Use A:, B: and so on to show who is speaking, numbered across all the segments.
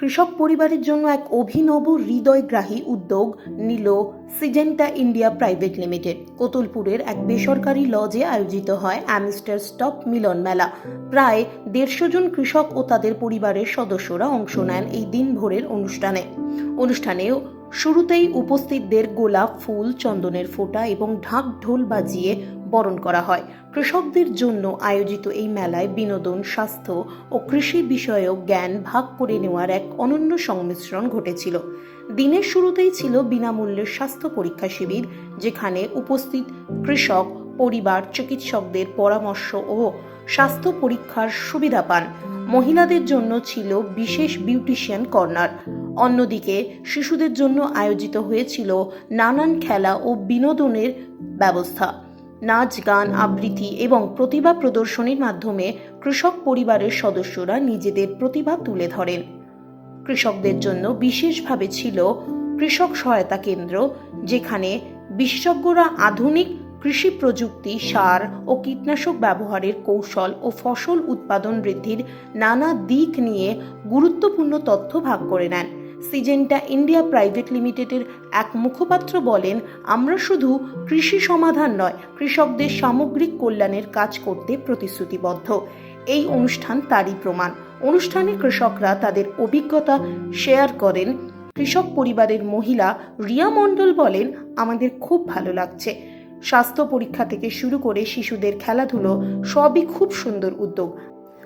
A: কৃষক পরিবারের জন্য এক অভিনব হৃদয়গ্রাহী উদ্যোগ নিল সিজেন্টা ইন্ডিয়া প্রাইভেট লিমিটেড। কোতুলপুরের এক বেসরকারি লজে আয়োজিত হয় অ্যামিস্টার স্টপ মিলন মেলা। প্রায় দেড়শো জন কৃষক ও তাদের পরিবারের সদস্যরা অংশ নেন এই দিনভরের অনুষ্ঠানে। অনুষ্ঠানে শুরুতেই উপস্থিতদের গোলাপ, ফুল, চন্দনের ফোঁটা এবং ঢাক ঢোল বাজিয়ে বরণ করা হয়। কৃষকদের জন্য আয়োজিত এই মেলায় বিনোদন, স্বাস্থ্য ও কৃষি বিষয়ক জ্ঞান ভাগ করে নেওয়ার এক অনন্য সংমিশ্রণ ঘটেছিল। দিনের শুরুতেই ছিল বিনামূল্যের স্বাস্থ্য পরীক্ষা শিবির, যেখানে উপস্থিত কৃষক, পরিবার, চিকিৎসকদের পরামর্শ ও স্বাস্থ্য পরীক্ষার সুবিধা পান। মহিলাদের জন্য ছিল বিশেষ বিউটিশিয়ান কর্নার। অন্যদিকে শিশুদের জন্য আয়োজিত হয়েছিল নানান খেলা ও বিনোদনের ব্যবস্থা। নাচ, গান, আবৃত্তি এবং প্রতিভা প্রদর্শনীর মাধ্যমে কৃষক পরিবারের সদস্যরা নিজেদের প্রতিভা তুলে ধরেন। কৃষকদের জন্য বিশেষভাবে ছিল কৃষক সহায়তা কেন্দ্র, যেখানে বিশেষজ্ঞরা আধুনিক কৃষি প্রযুক্তি, সার ও কীটনাশক ব্যবহারের কৌশল ও ফসল উৎপাদন বৃদ্ধির নানা দিক নিয়ে গুরুত্বপূর্ণ তথ্য ভাগ করে নেন। সিজেন্টা ইন্ডিয়া প্রাইভেট লিমিটেডের এক মুখপাত্র বলেন, আমরা শুধু কৃষি সমাধান নয়, কৃষকদের সামগ্রিক কল্যাণের কাজ করতে প্রতিশ্রুতিবদ্ধ। এই অনুষ্ঠান তারই প্রমাণ। অনুষ্ঠানে কৃষকরা তাদের অভিজ্ঞতা শেয়ার করেন। কৃষক পরিবারের মহিলা রিয়া মণ্ডল বলেন, আমাদের খুব ভালো লাগছে। স্বাস্থ্য পরীক্ষা থেকে শুরু করে শিশুদের খেলাধুলো সবই খুব সুন্দর উদ্যোগ।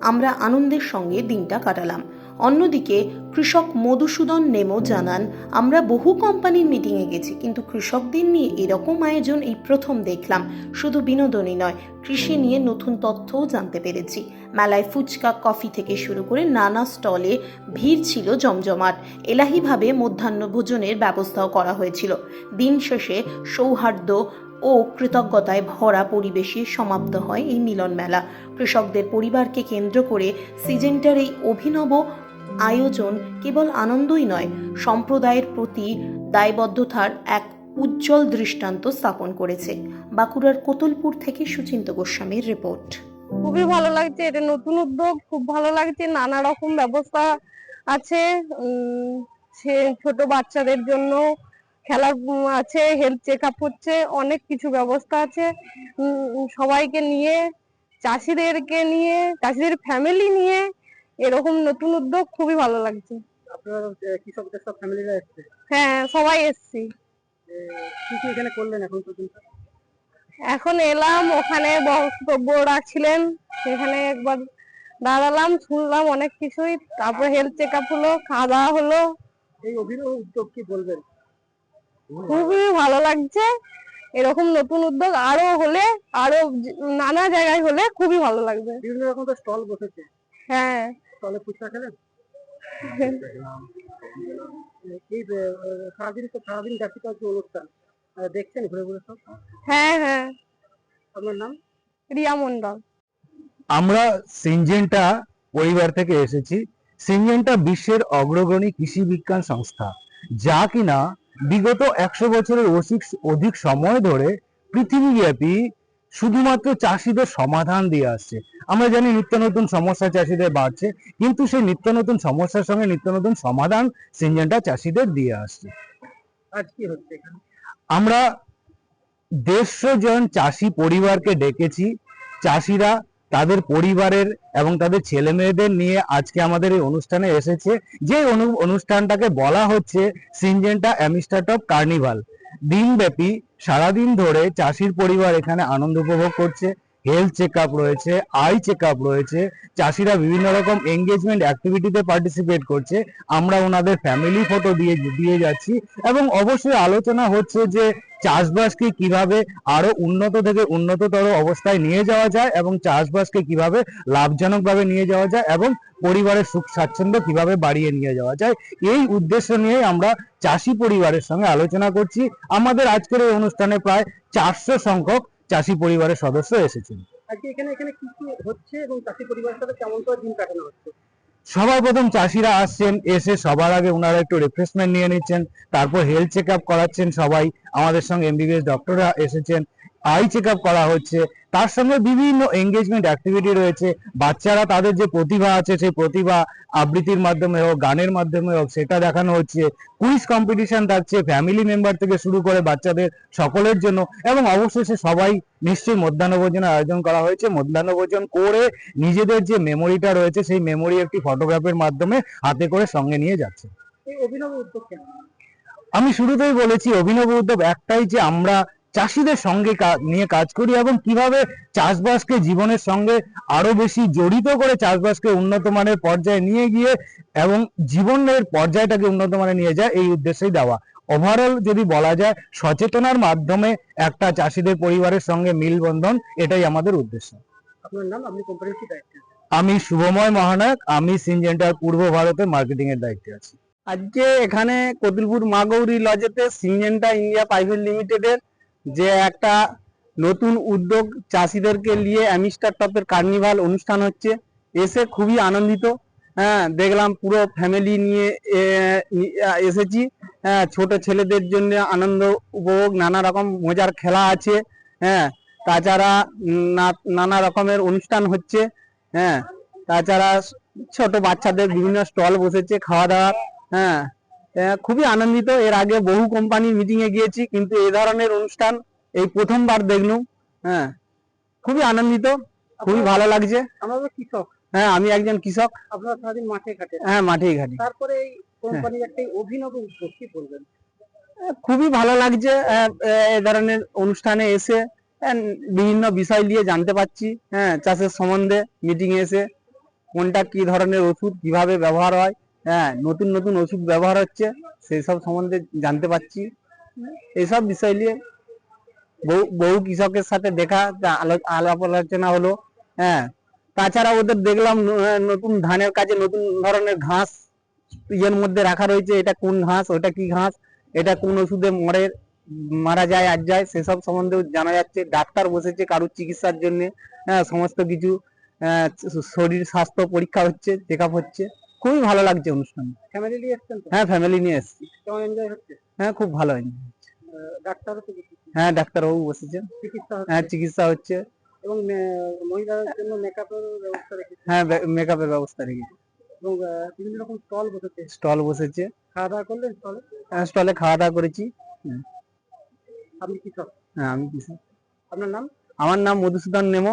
A: আমরা আনন্দের সঙ্গে দিনটা কাটালাম। অন্যদিকে কৃষক মধুসূদন নেমো জানান, আমরা বহু কোম্পানির মিটিংয়ে গেছি, কিন্তু কৃষকদের নিয়ে এরকম আয়োজন এই প্রথম দেখলাম। শুধু বিনোদনই নয়, কৃষি নিয়ে নতুন তথ্যও জানতে পেরেছি। মেলায় ফুচকা, কফি থেকে শুরু করে নানা স্টলে ভিড় ছিল জমজমাট। এলাহিভাবে মধ্যাহ্ন ভোজনের ব্যবস্থাও করা হয়েছিল। দিন শেষে সৌহার্দ্য ও কৃতজ্ঞতায় ভরা পরিবেশে সমাপ্ত হয় এই মিলন মেলা। কৃষকদের পরিবারকে কেন্দ্র করে সিজেন্টার এই অভিনব আয়োজন কেবল আনন্দই নয়, সম্প্রদায়ের প্রতি দায়বদ্ধতার এক উজ্জ্বল দৃষ্টান্ত স্থাপন করেছে। বাঁকুড়ার কোতলপুর থেকে সুচিন্ত গোস্বামীর রিপোর্ট।
B: খুবই ভালো লাগছে, এটা নতুন উদ্যোগ, খুব ভালো লাগছে, নানা রকম ব্যবস্থা আছে ছোট বাচ্চাদের জন্য খেলার উম, আছে হেলথ চেক আপ হচ্ছে অনেক কিছু ব্যবস্থা আছে। সবাইকে নিয়ে চাষিদেরকে নিয়ে চাষিদের ফ্যামিলি নিয়ে এরকম নতুন উদ্যোগ খুবই ভালো লাগছে।
C: কৃষকদের সব ফ্যামিলিরা এসছে?
B: হ্যাঁ সবাই এসছি।
C: কি কি এখানে করলেন এখন পর্যন্ত?
B: এখন এলাম ওখানে বক্তব্য রাখছিলেন সেখানে একবার দাঁড়ালাম শুনলাম অনেক কিছুই তারপর হেলথ চেক আপ হলো খাওয়া দাওয়া হলো।
C: এই অভিনব উদ্যোগ কি বলবেন?
B: খুবই ভালো লাগছে। এরকম নতুন উদ্যোগ আরও হলে আরও নানা জায়গায় হলে খুবই ভালো লাগবে।
C: বিভিন্ন রকম তো স্টল বসেছে।
B: হ্যাঁ।
C: স্টলে ফুচকা খেলেন? এই সারাদিন তো সারাদিন ব্যাপী তো অনুষ্ঠান দেখছেন ঘুরে ঘুরে সব?
B: হ্যাঁ হ্যাঁ।
C: আপনার নাম?
B: রিয়া মন্ডল
D: আমরা সিনজেন্টা পরিবার থেকে এসেছি। সিনজেন্টা বিশ্বের অগ্রগণী কৃষি বিজ্ঞান সংস্থা। যা কিনা বিগত একশো বছরের অধিক অধিক সময় ধরে পৃথিবীব্যাপী শুধুমাত্র চাষিদের সমাধান দিয়ে আসছে। আমরা জানি নিত্য নতুন সমস্যা চাষিদের বাড়ছে কিন্তু সেই নিত্য নতুন সমস্যার সঙ্গে নিত্য নতুন সমাধান সিনজেন্টা চাষিদের দিয়ে আসছে। আমরা দেড়শো জন চাষি পরিবারকে ডেকেছি। চাষিরা তাদের পরিবারের এবং তাদের ছেলে মেয়েদের নিয়ে আজকে আমাদের এই অনুষ্ঠানে এসেছে। যে অনু- অনুষ্ঠানটাকে বলা হচ্ছে সিনজেন্টা অ্যামিস্টার্ট অফ কার্নিভাল। দিনব্যাপী সারাদিন ধরে চাষির পরিবার এখানে আনন্দ উপভোগ করছে। হেলথ চেক রয়েছে আই চেক রয়েছে, চাষিরা বিভিন্ন রকম এঙ্গেজমেন্ট অ্যাক্টিভিটিতে পার্টিসিপেট করছে। আমরা ওনাদের ফ্যামিলি ফটো দিয়ে দিয়ে যাচ্ছি এবং অবশ্যই আলোচনা হচ্ছে যে চাষবাসকে কীভাবে আরও উন্নত থেকে উন্নততর অবস্থায় নিয়ে যাওয়া যায় এবং চাষবাসকে কীভাবে লাভজনকভাবে নিয়ে যাওয়া যায় এবং পরিবারের সুখ স্বাচ্ছন্দ্য কীভাবে বাড়িয়ে নিয়ে যাওয়া যায়, এই উদ্দেশ্য নিয়ে আমরা চাষি পরিবারের সঙ্গে আলোচনা করছি। আমাদের আজকের এই অনুষ্ঠানে প্রায় চারশো সংখ্যক চাষি পরিবারের সদস্য এসেছেন।
C: এখানে এখানে কি কি হচ্ছে এবং চাষি পরিবারের সাথে কেমন করে দিন কাটানো হচ্ছে?
D: সবার প্রথম চাষিরা আসছেন এসে সবার আগে ওনারা একটু রিফ্রেশমেন্ট নিয়ে নিচ্ছেন তারপর হেলথ চেক আপ করাচ্ছেন সবাই। আমাদের সঙ্গে এমবিবিএস ডক্টররা এসেছেন আই চেক আপ করা হচ্ছে। তার সঙ্গে বিভিন্ন এঙ্গেজমেন্ট অ্যাক্টিভিটি রয়েছে। বাচ্চারা তাদের যে প্রতিভা আছে সেই প্রতিভা আবৃত্তির মাধ্যমে হোক গানের মাধ্যমে হোক সেটা দেখানো হচ্ছে। কুইজ কম্পিটিশন থাকছে ফ্যামিলি মেম্বার থেকে শুরু করে বাচ্চাদের সকলের জন্য। এবং অবশেষে সবাই নিশ্চয়ই মধ্যাহ্নভোজনের আয়োজন করা হয়েছে। মধ্যাহ্নভোজন করে নিজেদের যে মেমোরিটা রয়েছে সেই মেমোরি একটি ফটোগ্রাফের মাধ্যমে হাতে করে সঙ্গে নিয়ে যাচ্ছে।
C: এই অভিনব উদ্যোগ কেন?
D: আমি শুরুতেই বলেছি অভিনব উদ্যোগ একটাই যে আমরা চাষিদের সঙ্গে নিয়ে কাজ করি এবং কীভাবে চাষবাসকে জীবনের সঙ্গে আরও বেশি জড়িত করে চাষবাসকে উন্নত মানের পর্যায়ে নিয়ে গিয়ে এবং জীবনের পর্যায়টাকে উন্নত মানে নিয়ে যায় এই উদ্দেশ্যেই দেওয়া। ওভারঅল যদি বলা যায় সচেতনার মাধ্যমে একটা চাষিদের পরিবারের সঙ্গে মিলবন্ধন এটাই আমাদের উদ্দেশ্য।
C: আপনার নাম? আপনি কোম্পানির
D: আমি শুভময় মহানায়ক আমি সিনজেন্টার পূর্ব ভারতে মার্কেটিং এর দায়িত্বে আছি।
E: আজকে এখানে কতুলপুর মাগৌরি লজেতে সিনজেন্টা ইন্ডিয়া প্রাইভেট লিমিটেডের যে একটা নতুন উদ্যোগ চাষিদেরকে নিয়ে অ্যামিস্টার টপের কার্নিভাল অনুষ্ঠান হচ্ছে। এসে খুবই আনন্দিত। হ্যাঁ দেখলাম পুরো ফ্যামিলি নিয়ে এসেছি। হ্যাঁ ছোট ছেলেদের জন্য আনন্দ উপভোগ, নানা রকম মজার খেলা আছে। হ্যাঁ তাছাড়া নানা রকমের অনুষ্ঠান হচ্ছে। হ্যাঁ তাছাড়া ছোট বাচ্চাদের বিভিন্ন স্টল বসেছে খাওয়া দাওয়া হ্যাঁ খুবই আনন্দিত। এর আগে বহু কোম্পানির মিটিং এ গিয়েছি কিন্তু এই ধরনের অনুষ্ঠান এই প্রথমবার দেখলুম হ্যাঁ খুবই আনন্দিত খুবই ভালো লাগছে।
C: আমরা কৃষক।
E: হ্যাঁ আমি একজন কৃষক।
C: আপনারা সারাদিন মাঠে ঘাটে।
E: হ্যাঁ মাঠেই ঘাটি।
C: তারপরে এই কোম্পানির একটা অভিনব উদ্যোগ কি বলবেন?
E: খুবই ভালো লাগছে এ ধরনের অনুষ্ঠানে এসে বিভিন্ন বিষয় নিয়ে জানতে পারছি। হ্যাঁ চাষের সম্বন্ধে মিটিং এসে কোনটা কি ধরনের ওষুধ কীভাবে ব্যবহার হয় হ্যাঁ নতুন নতুন ওষুধ ব্যবহার হচ্ছে সেই সব সম্বন্ধে জানতে পারছি। এইসব বিষয় নিয়ে বহু বহু কৃষকের সাথে দেখা আলাপ আলোচনা হলো হ্যাঁ। তাছাড়া ওদের দেখলাম নতুন ধানের কাজে নতুন ধরনের ঘাস ইয়ের মধ্যে রাখা রয়েছে, এটা কোন ঘাস, ওটা কি ঘাস, এটা কোন ওষুধে মরে, মারা যায়, আর যায়, সেসব সম্বন্ধেও জানা যাচ্ছে। ডাক্তার বসেছে কারুর চিকিৎসার জন্য হ্যাঁ সমস্ত কিছু শরীর স্বাস্থ্য পরীক্ষা হচ্ছে চেক হচ্ছে। খুবই ভালো লাগছে অনুষ্ঠান।
C: ফ্যামিলি নিয়ে এসছেন
E: হ্যাঁ ফ্যামিলি নিয়ে এসেছি।
C: কেমন এনজয় হচ্ছে?
E: হ্যাঁ খুব ভালো
C: আহ, ডাক্তারও তো
E: হ্যাঁ ডাক্তারবাবু বসেছেন।
C: চিকিৎসা
E: হ্যাঁ চিকিৎসা হচ্ছে।
C: এবং মহিলাদের জন্য মেকআপের ব্যবস্থা রেখেছে।
E: হ্যাঁ মেকআপের ব্যবস্থা রেখেছি।
C: এবং বিভিন্ন রকম স্টল বসেছে।
E: স্টল বসেছে।
C: খাওয়া দাওয়া করলেন স্টলে হ্যাঁ
E: স্টলে খাওয়া দাওয়া করেছি
C: আপনি কৃষক
E: হ্যাঁ আমি কৃষক
C: আপনার নাম?
E: আমার নাম মধুসূদন নেমো।